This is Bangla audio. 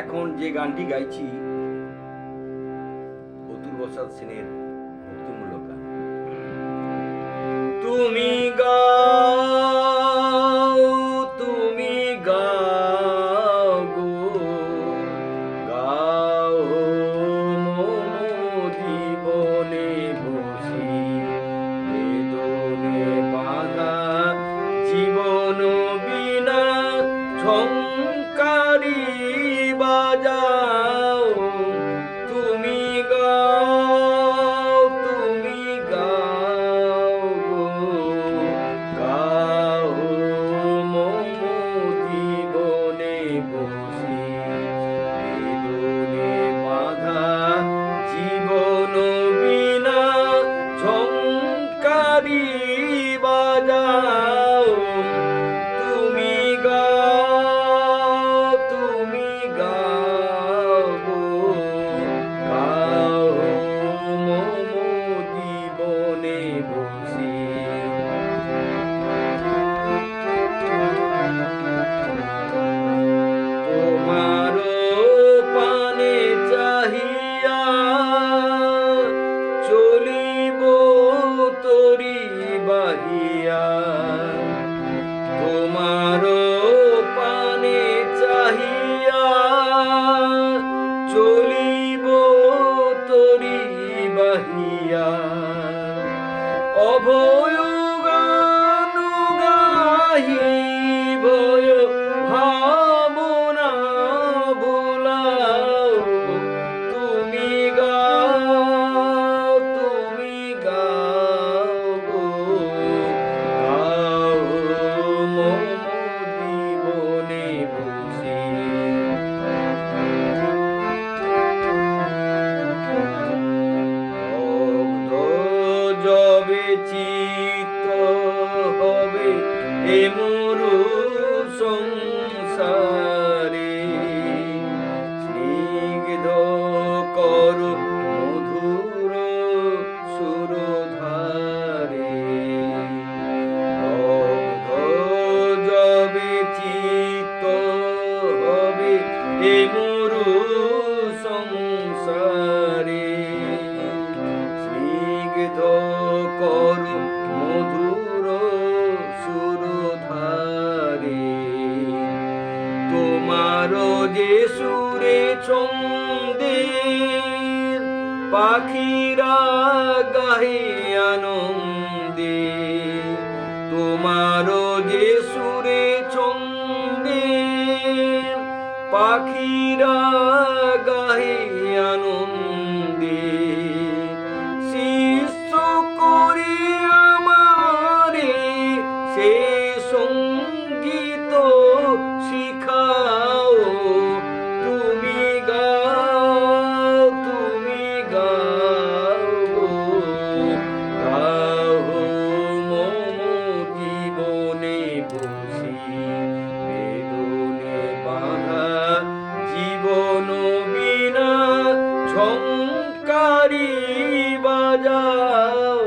এখন যে গানটি গাইছি, অতুল বসাদ সেনের ভক্তিমূলক গান। তুমি গাও তুমি গাও গো, গাও জীবনে বসি, বেদনে বাধা, জীবন বিনা ঝঙ্কারি বাজাও অভয় গানু এ তোমার যে সুরে ছন্দে পাখিরা গাহে আনন্দে তোমার যে সুরে ছন্দে পাখিরা নবীনা ঝংকারি বাজাও।